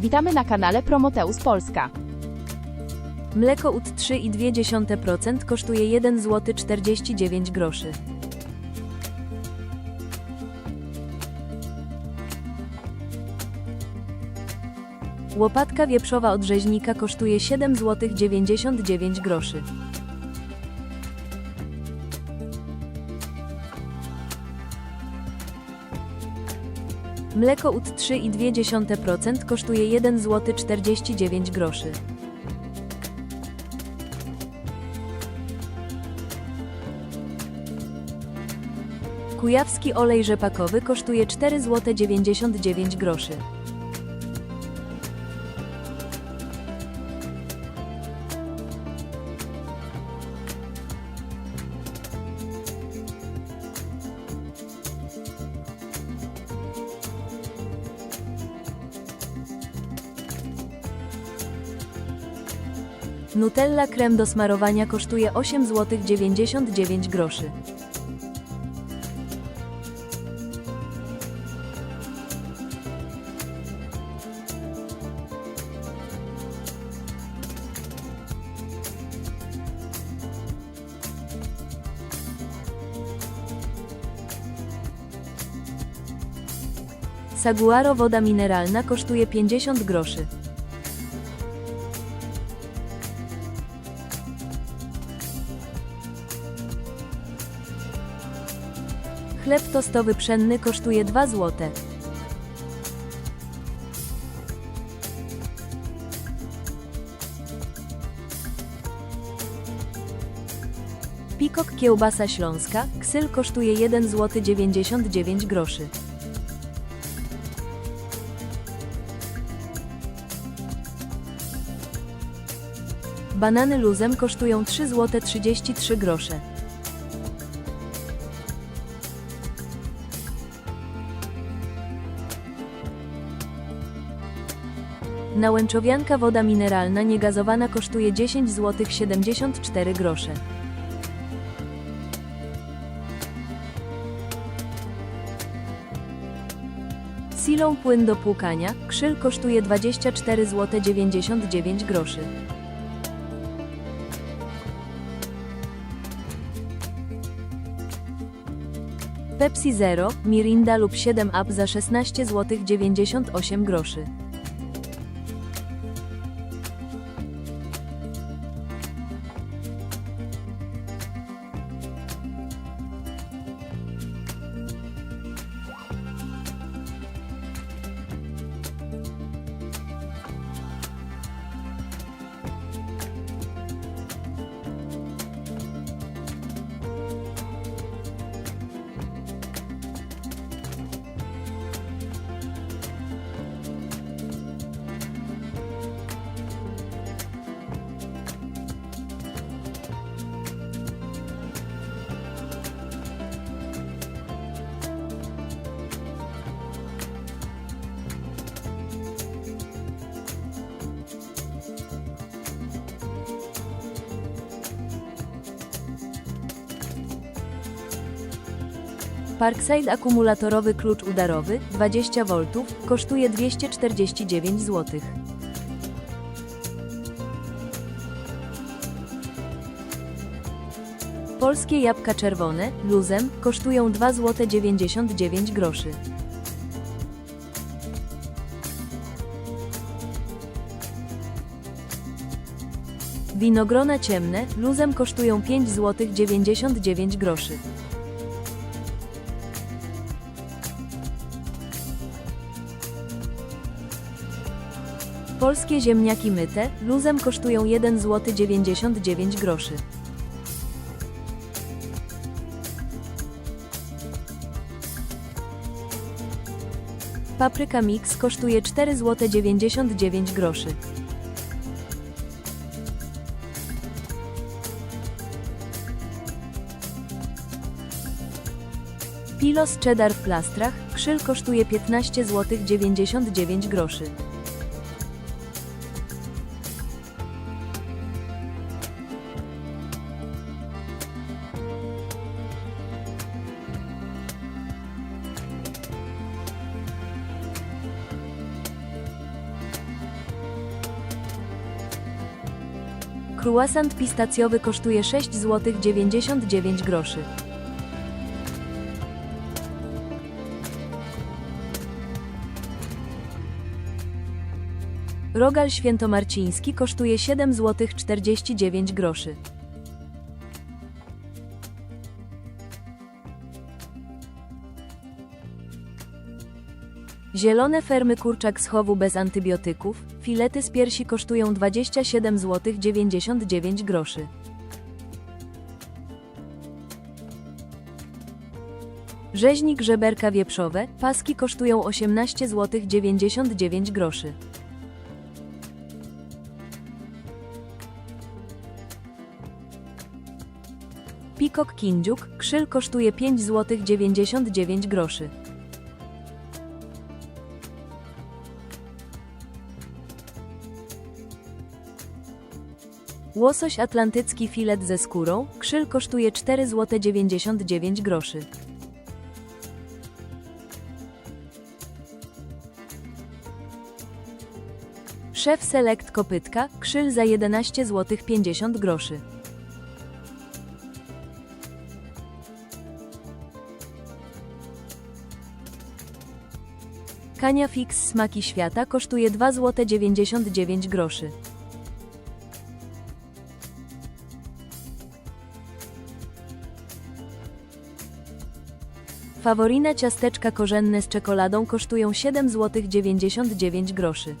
Witamy na kanale Promoteus Polska. Mleko UT 3,2% kosztuje 1 zł 49 groszy. Łopatka wieprzowa od rzeźnika kosztuje 7 zł 99 groszy. Mleko UT 3,2% kosztuje 1 zł 49 groszy. Kujawski olej rzepakowy kosztuje 4 zł 99 groszy. Nutella krem do smarowania kosztuje 8 zł 99 groszy. Saguaro woda mineralna kosztuje 50 groszy. Chleb tostowy pszenny kosztuje 2 zł. Pikok kiełbasa śląska, ksyl kosztuje 1 zł 99 groszy. Banany luzem kosztują 3 zł 33 grosze. Nałęczowianka woda mineralna niegazowana kosztuje 10 zł 74 grosze. Silą płyn do płukania, krzyl kosztuje 24 zł 99 groszy. Pepsi Zero, Mirinda lub 7 Up za 16 zł 98 groszy. Parkside akumulatorowy klucz udarowy 20 V kosztuje 249 zł. Polskie jabłka czerwone luzem kosztują 2 zł 99 groszy. Winogrona ciemne luzem kosztują 5 zł 99 groszy. Polskie ziemniaki myte luzem kosztują 1 zł 99 groszy. Papryka mix kosztuje 4 zł 99 groszy. Pilos cheddar w plastrach, krzyl kosztuje 15 zł 99 groszy. Croissant pistacjowy kosztuje 6 zł 99 groszy. Rogal świętomarciński kosztuje 7 zł 49 groszy. Zielone fermy kurczak z chowu bez antybiotyków, filety z piersi kosztują 27 zł 99 groszy. Rzeźnik żeberka wieprzowe, paski kosztują 18 zł 99 groszy. Pikok kindziuk, krzyl kosztuje 5 zł 99 groszy. Łosoś atlantycki filet ze skórą, krzyl kosztuje 4 zł 99 groszy. Szef Select kopytka, krzyl za 11 zł 50 groszy. Kania Fix Smaki Świata kosztuje 2 zł 99 groszy. Faworina ciasteczka korzenne z czekoladą kosztują 7 zł 99 groszy.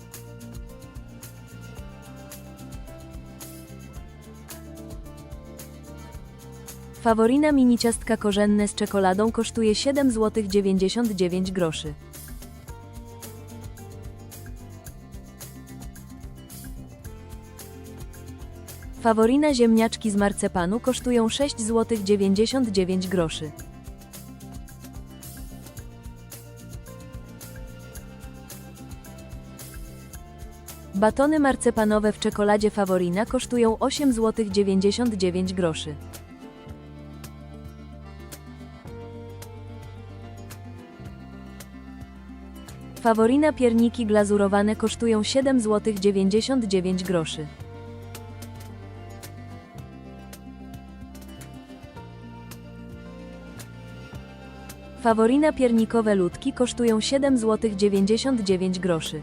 Faworina mini ciastka korzenne z czekoladą kosztuje 7 zł 99 groszy. Faworina ziemniaczki z marcepanu kosztują 6 zł 99 groszy. Batony marcepanowe w czekoladzie Faworina kosztują 8 zł 99 groszy. Faworina pierniki glazurowane kosztują 7 zł 99 groszy. Faworina piernikowe ludki kosztują 7 zł 99 groszy.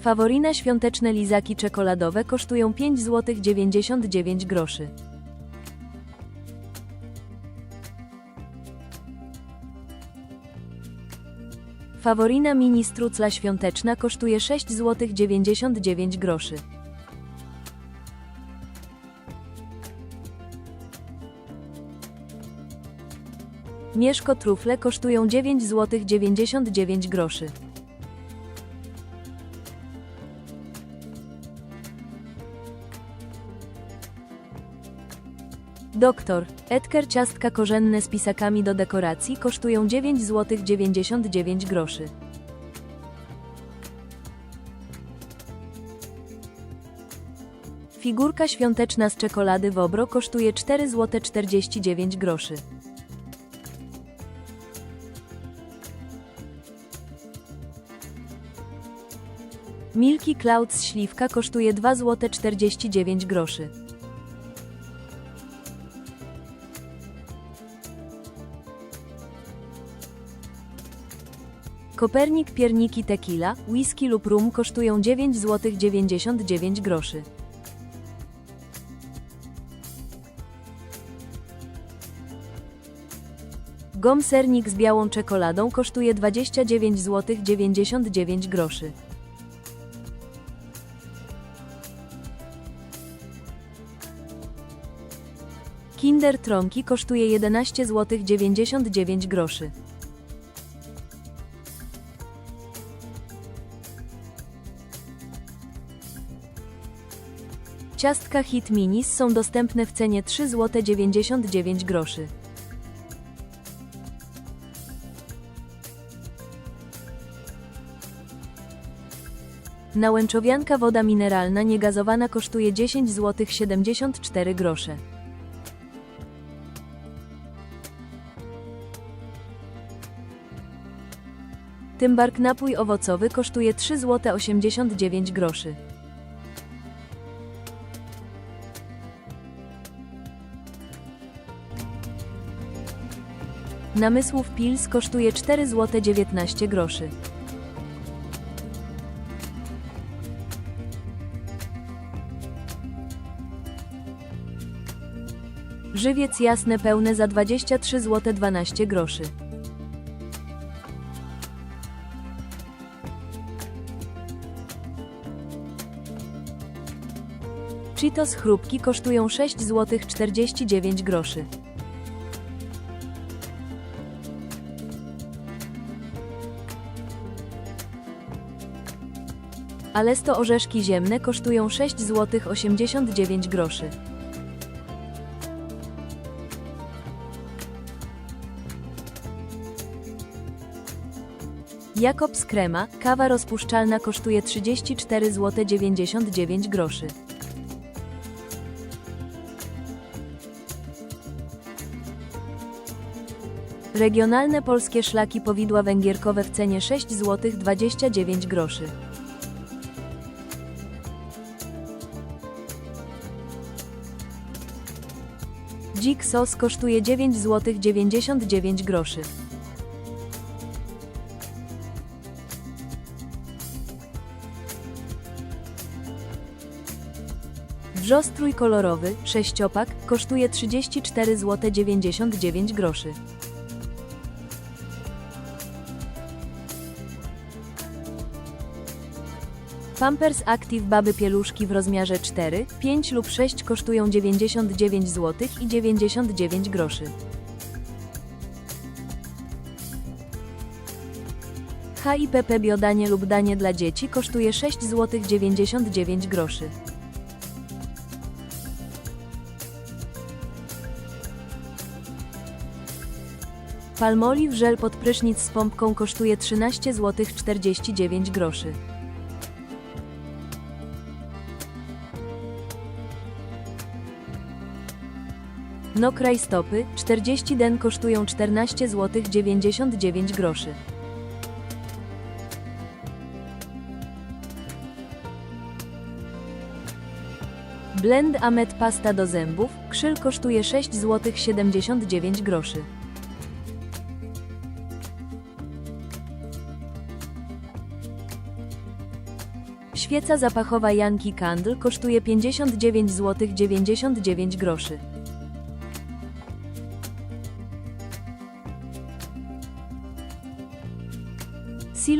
Faworina świąteczne lizaki czekoladowe kosztują 5 zł 99 groszy. Faworina mini strucla świąteczna kosztuje 6 zł 99 groszy. Mieszko trufle kosztują 9 zł 99 groszy. Doktor, Edker ciastka korzenne z pisakami do dekoracji kosztują 9 zł 99 groszy. Figurka świąteczna z czekolady Wobro kosztuje 4 zł 49 groszy. Milky Clouds śliwka kosztuje 2 zł 49 groszy. Kopernik pierniki tequila, whisky lub rum kosztują 9 zł 99 groszy. Gom sernik z białą czekoladą kosztuje 29 zł 99 groszy. Kinder Tronki kosztuje 11 zł 99 groszy. Ciastka Hit Minis są dostępne w cenie 3 zł 99 groszy. Nałęczowianka woda mineralna niegazowana kosztuje 10 zł 74 grosze. Tymbark napój owocowy kosztuje 3 zł 89 groszy. Namysłów Pils kosztuje 4 zł 19 groszy. Żywiec jasne pełne za 23 zł 12 groszy. Cheetos chrupki kosztują 6 zł 49 groszy. Alesto orzeszki ziemne kosztują 6 zł 89 groszy. Jakobs krema, kawa rozpuszczalna kosztuje 34 zł 99 groszy. Regionalne polskie szlaki powidła węgierkowe w cenie 6 zł 29 groszy. Dzik sos kosztuje 9 zł 99 groszy. Wrzos trójkolorowy, sześciopak, kosztuje 34 zł 99 groszy. Pampers Active Baby Pieluszki w rozmiarze 4, 5 lub 6 kosztują 99 zł i 99 groszy. HIPP biodanie lub danie dla dzieci kosztuje 6 zł 99 groszy. Palmolive żel pod prysznic z pompką kosztuje 13 zł 49 groszy. No kraj stopy, 40 den kosztują 14 zł 99 groszy. Blend Amet pasta do zębów, krzyl kosztuje 6 zł 79 groszy. Świeca zapachowa Yankee Candle kosztuje 59 zł 99 groszy.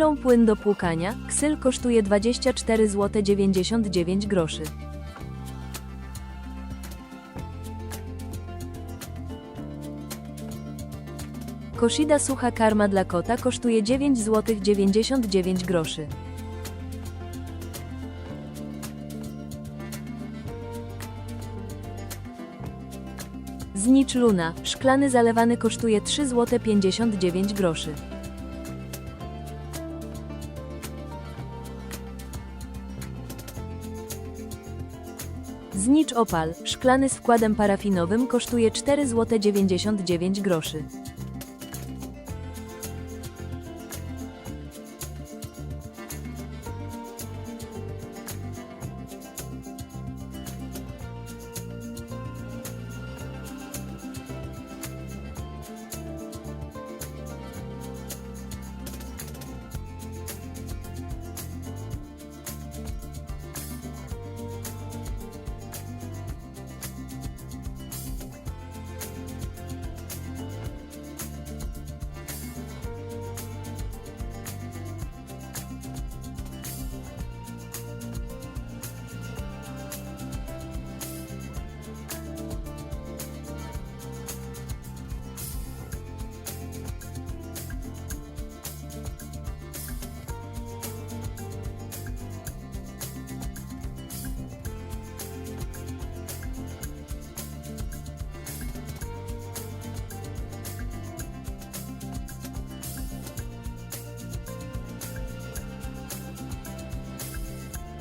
Silą płyn do płukania, ksyl kosztuje 24 zł 99 groszy. Koshida sucha karma dla kota kosztuje 9 zł 99 groszy. Znicz Luna, szklany zalewany kosztuje 3 zł 59 groszy. Znicz Opal, szklany z wkładem parafinowym kosztuje 4 zł